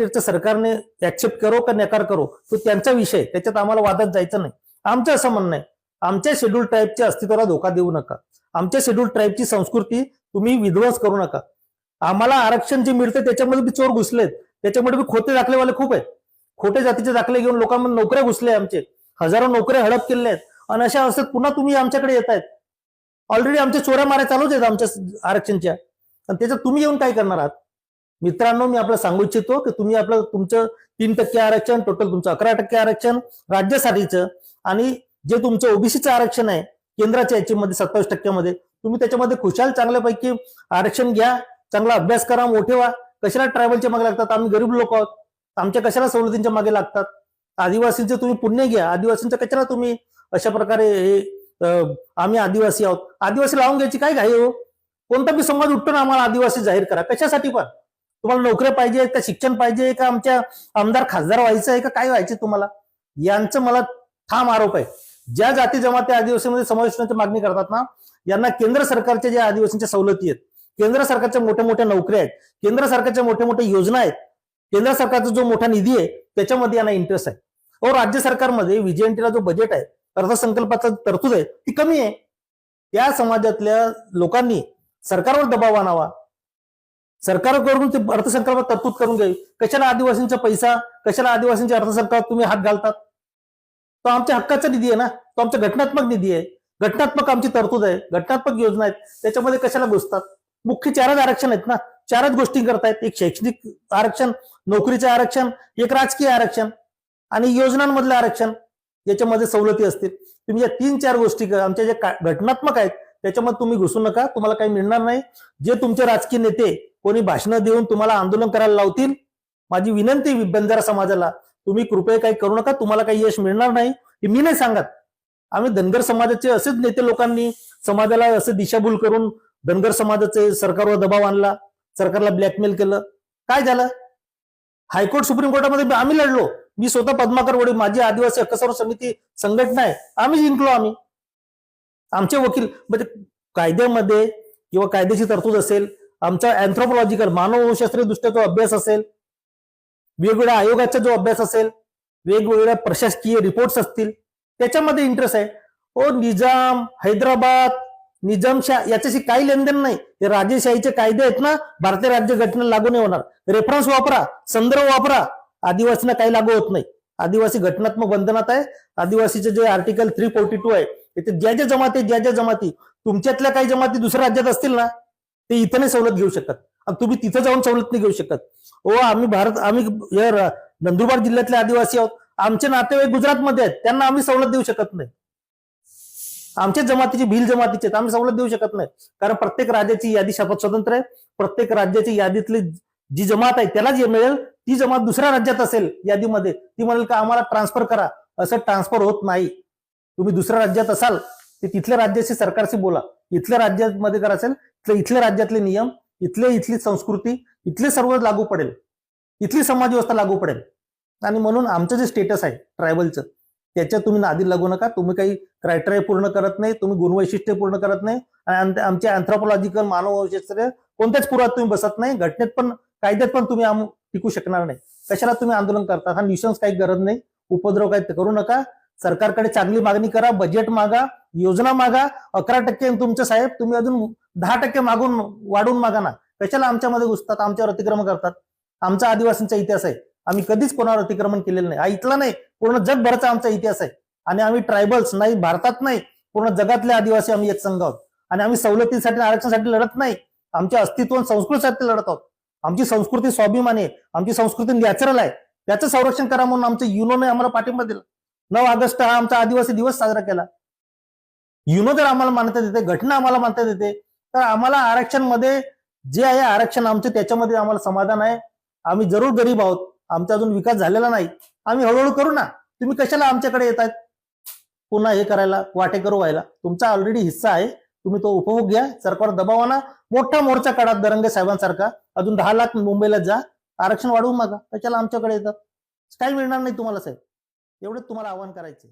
सेक्रेटरीचं सरकारने ऍक्सेप्ट करो का नकार करो तो त्यांचा विषय त्याच्यात आम्हाला वादात जायचं नाही. आमचं असं म्हणणं आहे आमच्या शेड्यूल ट्राईबच्या अस्तित्वाला धोका देऊ नका. आमच्या शेड्यूल ट्राईबची संस्कृती तुम्ही विध्वंस करू नका. आम्हाला आरक्षण जे मिळतं त्याच्यामध्ये बी चोर घुसलेत त्याच्यामध्ये बी खोटे दाखलेवाले खूप आहेत. खोटे जातीचे दाखले घेऊन लोकांमध्ये नोकऱ्या घुसले आमचे. हजारो नोकऱ्या हडप केलेल्या आहेत. आणि अशा अवस्थेत पुन्हा तुम्ही आमच्याकडे येत आहेत. ऑलरेडी आमच्या चोऱ्या माऱ्या चालूच आहेत आमच्या आरक्षणच्या. आणि त्याच्यात तुम्ही येऊन काय करणार आहात? मित्रांनो मी आपलं सांगू इच्छितो की तुम्ही आपलं तुमचं तीन टक्के आरक्षण टोटल तुमचं अकरा टक्के आरक्षण राज्यासाठीचं आणि जे तुमचं ओबीसीचं आरक्षण आहे केंद्राच्या याच्यामध्ये सत्तावीस टक्क्यामध्ये तुम्ही त्याच्यामध्ये खुशाल चांगल्यापैकी आरक्षण घ्या चांगला अभ्यास करा मोठे व्हा. कशाला ट्रायबलच्या मागे लागतात? आम्ही गरीब लोक आहोत. आमच्या कशाला सवलतींच्या मागे लागतात? आदिवासींचे तुम्ही पुण्य घ्या. आदिवासींच्या कशाला तुम्ही अशा प्रकारे हे आम्ही आदिवासी आहोत? आदिवासी लावून घ्यायची काय घाई हो? कोणता बी समाज उठतो ना आम्हाला आदिवासी जाहीर करा. कशासाठी पण? तुम्हाला नोकऱ्या पाहिजे का? शिक्षण पाहिजे का? आमच्या आमदार खासदार व्हायचं आहे का? काय व्हायचं तुम्हाला? यांचं मला ठाम आरोप आहे. ज्या जाती जमाती आदिवासीमध्ये समावेश मागणी करतात ना यांना केंद्र सरकारच्या ज्या आदिवासींच्या सवलती आहेत केंद्र सरकारच्या मोठ्या मोठ्या नोकऱ्या आहेत केंद्र सरकारच्या मोठ्या मोठ्या योजना आहेत केंद्र सरकारचा जो मोठा निधी आहे त्याच्यामध्ये यांना इंटरेस्ट आहे. व राज्य सरकारमध्ये व्हीजीएनटीला जो बजेट आहे अर्थसंकल्पाचा तरतूद आहे ती कमी आहे. त्या समाजातल्या लोकांनी सरकारवर दबाव आणावा सरकारकडून ते अर्थसंकल्पात तरतूद करून घ्यावी कशाला आदिवासींचा पैसा कशाला आदिवासींच्या अर्थसंकल्पात तुम्ही हात घालतात? तो आमच्या हक्काचा निधी आहे ना? तो आमचा घटनात्मक निधी आहे. घटनात्मक आमची तरतूद आहे. घटनात्मक योजना आहेत. त्याच्यामध्ये कशाला घुसतात? मुख्य चारच आरक्षण आहेत ना? चारच गोष्टी करतायत. एक शैक्षणिक आरक्षण नोकरीचे आरक्षण एक राजकीय आरक्षण आणि योजनांमधलं आरक्षण. याच्यामध्ये सवलती असतील. तुम्ही या तीन चार गोष्टी करा. आमच्या ज्या घटनात्मक आहेत त्याच्यामध्ये तुम्ही घुसू नका. तुम्हाला काही मिळणार नाही. जे तुमचे राजकीय नेते कोणी भाषणं देऊन तुम्हाला आंदोलन करायला लावतील? माझी विनंती बंजारा समाजाला तुम्ही कृपया काही करू नका तुम्हाला काही यश मिळणार नाही हे मी नाही सांगत. आम्ही धनगर समाजाचे असेच नेते लोकांनी समाजाला असं दिशाभूल करून धनगर समाजाचे सरकारवर दबाव आणला सरकारला ब्लॅकमेल केलं. काय झालं? हायकोर्ट सुप्रीम कोर्टामध्ये आम्ही लढलो. मी स्वतः पद्माकर वडील माझी आदिवासी हक्क समिती संघटना आहे आम्ही जिंकलो आम्ही. आमचे वकील म्हणजे कायद्यामध्ये किंवा कायद्याची तरतूद असेल आमचा अँथ्रोपॉलॉजिकल मानवशास्त्रीय दृष्ट्या जो अभ्यास असेल वेगवेगळ्या आयोगाचा जो अभ्यास असेल वेगवेगळ्या प्रशासकीय रिपोर्ट्स असतील त्याच्यामध्ये इंटरेस्ट आहे. ओ निजाम हैदराबाद निजामशाह याच्याशी काही लेनदेन नाही. हे राजेशाहीचे कायदे आहेत ना भारतीय राज्य घटनेला लागू नाही होणार. रेफरन्स वापरा संदर्भ वापरा. आदिवासींना काही लागू होत नाही. आदिवासी घटनात्मक बंधनात आहे. आदिवासीचे जे आर्टिकल थ्री फोर्टी टू आहे त्याचे ज्या ज्या जमाती ज्या ज्या जमाती तुमच्यातल्या काही जमाती दुसऱ्या राज्यात असतील ना ते इथं नाही सवलत घेऊ शकत. आणि तुम्ही तिथं जाऊन सवलत नाही घेऊ शकत. ओ आम्ही भारत आम्ही नंदुरबार जिल्ह्यातले आदिवासी आहोत. आमचे नातेवाईक गुजरातमध्ये आहेत. त्यांना आम्ही सवलत देऊ शकत नाही. आमच्या जमातीचे भिल जमातीचे आहेत. आम्ही सवलत देऊ शकत नाही. कारण प्रत्येक राज्याची यादी शपथ स्वतंत्र आहे. प्रत्येक राज्याची यादीतली जी जमात आहे त्याला जे मिळेल. ती जमात दुसऱ्या राज्यात असेल यादीमध्ये ती म्हणेल का आम्हाला ट्रान्सफर करा. असं ट्रान्सफर होत नाही. तुम्ही दुसऱ्या राज्यात असाल ते तिथल्या राज्याशी सरकारशी बोला. इथल्या राज्यामध्ये करा असेल तर इथल्या राज्यातले नियम इथले इथली संस्कृती इथले सर्व लागू पडेल. इथली समाज व्यवस्था लागू पडेल. आणि म्हणून आमचं जे स्टेटस आहे ट्रायबलचं त्याच्यात तुम्ही नादी लागू नका. तुम्ही काही क्रायटेरिया पूर्ण करत नाही तुम्ही गुणवैशिष्ट्य पूर्ण करत नाही. आणि आमचे अँथ्रोपॉलॉजिकल मानवशास्त्रीय कोणत्याच पुरात तुम्ही बसत नाही. घटनेत पण कायद्यात पण तुम्ही आम- टिकू शकणार नाही. कशाला तुम्ही आंदोलन करता? हा निशंस काही गरज नाही. उपद्रव काही करू नका. सरकारकडे चांगली मागणी करा बजेट मागा योजना मागा. अकरा टक्के तुमचं साहेब तुम्ही अजून दहा टक्के मागून वाढून मागा ना. कशाला आमच्यामध्ये घुसतात आमच्यावर अतिक्रमण करतात? आमचा आदिवासींचा इतिहास आहे. आम्ही कधीच कोणावर अतिक्रमण केलेलं नाही. हा इथला नाही पूर्ण जगभरचा आमचा इतिहास आहे. आणि आम्ही ट्रायबल्स नाही भारतात नाही पूर्ण जगातले आदिवासी आम्ही एक संघ आहोत. आणि आम्ही सवलतीसाठी आरक्षणासाठी लढत नाही. आमच्या अस्तित्व संस्कृतीसाठी लढत आहोत. आमची संस्कृती स्वाभिमानी आहे. आमची संस्कृती नॅचरल आहे. त्याचं संरक्षण करा म्हणून आमच्या युनोने आम्हाला पाठिंबा दिला. नऊ ऑगस्ट हा आमचा आदिवासी दिवस साजरा केला. युनो जर आम्हाला मान्यता देते घटना आम्हाला मान्यता देते तर आम्हाला आरक्षणमध्ये जे आहे आरक्षण आमचं त्याच्यामध्ये आम्हाला समाधान आहे. आम्ही जरूर गरीब आहोत. आमचा अजून विकास झालेला नाही. आम्ही हळूहळू करू ना. तुम्ही कशाला आमच्याकडे येत आहेत? पुन्हा हे करायला वाटेकरू व्हायला. तुमचा ऑलरेडी हिस्सा आहे. तुम्ही तो उपभोग घ्या. सरकार दबाव आणा मोठा मोर्चा काढा दरंगे साहेबांसारखा. अजून दहा लाख मुंबईला जा. आरक्षण वाढवून मागा कशाला आमच्याकडे येतात? काही मिळणार नाही तुम्हाला साहेब? एवढंच तुम्हाला आव्हान करायचे